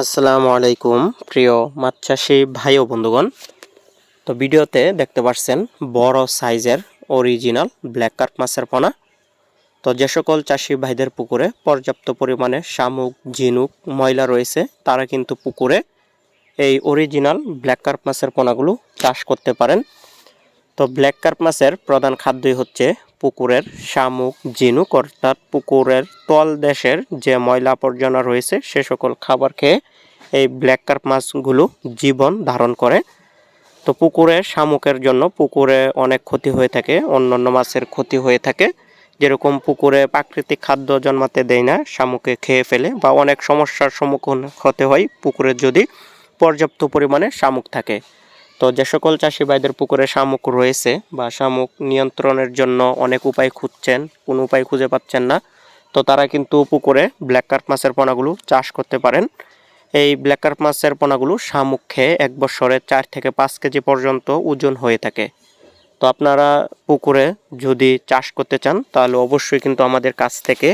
আসসালামু আলাইকুম, প্রিয় মাছ চাষি ভাই ও বন্ধুগণ। তো ভিডিওতে দেখতে পাচ্ছেন বড় সাইজের অরিজিনাল ব্ল্যাক কার্প মাছের পোনা। তো যে সকল চাষি ভাইদের পুকুরে পর্যাপ্ত পরিমাণে শামুক, ঝিনুক, ময়লা রয়েছে, তারা কিন্তু পুকুরে এই অরিজিনাল ব্ল্যাক কার্প মাছের পোনাগুলো চাষ করতে পারেন। তো ব্ল্যাক কার্প মাছের প্রধান খাদ্যই হচ্ছে পুকুরের শামুক, ঝিনুক, অর্থাৎ পুকুরের তল দেশের যে ময়লা আবর্জনা রয়েছে, সে সকল খাবার খেয়ে এই ব্ল্যাক কার্প মাছগুলো জীবন ধারণ করে। তো পুকুরে শামুকের জন্য পুকুরে অনেক ক্ষতি হয়ে থাকে, অন্যান্য মাছের ক্ষতি হয়ে থাকে। যেরকম পুকুরে প্রাকৃতিক খাদ্য জন্মাতে দেয় না, শামুকে খেয়ে ফেলে বা অনেক সমস্যার সম্মুখীন হতে হয় পুকুরে যদি পর্যাপ্ত পরিমাণে শামুক থাকে। তো যে সকল চাষি ভাইদের পুকুরে শামুক রয়েছে বা শামুক নিয়ন্ত্রণের জন্য অনেক উপায় খুঁজছেন, কোনো উপায় খুঁজে পাচ্ছেন না, তো তারা কিন্তু পুকুরে ব্ল্যাক কার্প মাছের পোনাগুলো চাষ করতে পারেন। এই ব্ল্যাক কার্প মাছের পোনাগুলো শামুক খেয়ে এক বছরে চার থেকে পাঁচ কেজি পর্যন্ত ওজন হয়ে থাকে। তো আপনারা পুকুরে যদি চাষ করতে চান, তাহলে অবশ্যই কিন্তু আমাদের কাছ থেকে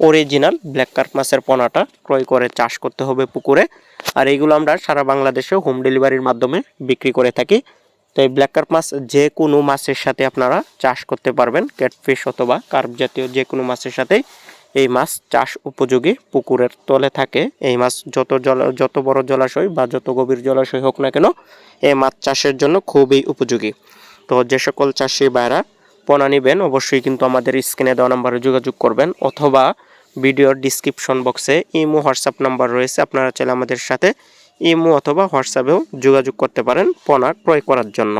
অরিজিনাল ব্ল্যাক কার্প মাছের পোনাটা ক্রয় করে চাষ করতে হবে পুকুরে। আর এইগুলো আমরা সারা বাংলাদেশে হোম ডেলিভারির মাধ্যমে বিক্রি করে থাকি। তো এই ব্ল্যাক কার্প মাছ যে কোনো মাছের সাথে আপনারা চাষ করতে পারবেন ক্যাটফিশ অথবা কার্প জাতীয় যে কোনো মাছের সাথেই এই মাছ চাষ উপযোগী পুকুরের তলে থাকে। এই মাছ যত জল, যত বড় জলাশয় বা যত গভীর জলাশয় হোক না কেন, এই মাছ চাষের জন্য খুবই উপযোগী। তো যে সকল চাষি ভাইরা পোনা নেবেন, অবশ্যই কিন্তু আমাদের স্ক্রিনে দেওয়া নাম্বারে যোগাযোগ করবেন অথবা ভিডিওর ডিসক্রিপশন বক্সে ইমো, হোয়াটসঅ্যাপ নাম্বার রয়েছে, আপনারা চাইলে আমাদের সাথে ইমো অথবা হোয়াটসঅ্যাপেও যোগাযোগ করতে পারেন পোনা ক্রয় করার জন্য।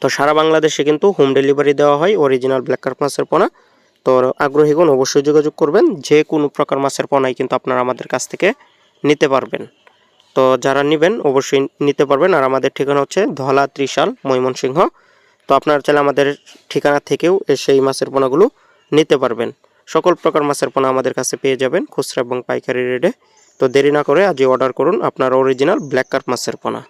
তো সারা বাংলাদেশে কিন্তু হোম ডেলিভারি দেওয়া হয় অরিজিনাল ব্ল্যাক কার্প মাছের পোনা। তো আগ্রহীগণ অবশ্যই যোগাযোগ করবেন, যে কোনো প্রকার মাছের পোনাই কিন্তু আপনারা আমাদের কাছ থেকে নিতে পারবেন। তো যারা নেবেন অবশ্যই নিতে পারবেন, আর আমাদের ঠিকানা হচ্ছে ধলা ত্রিশাল, ময়মনসিংহ। তো আপনারা চাইলে আমাদের ঠিকানা থেকেও সেই মাছের পোনাগুলো নিতে পারবেন। সকল প্রকার মাছের পোনা আমাদের কাছে পেয়ে যাবেন খুচরা এবং পাইকারি রেটে। তো দেরি না করে আজই অর্ডার করুন আপনার অরিজিনাল ব্ল্যাক কার্প মাছের পোনা।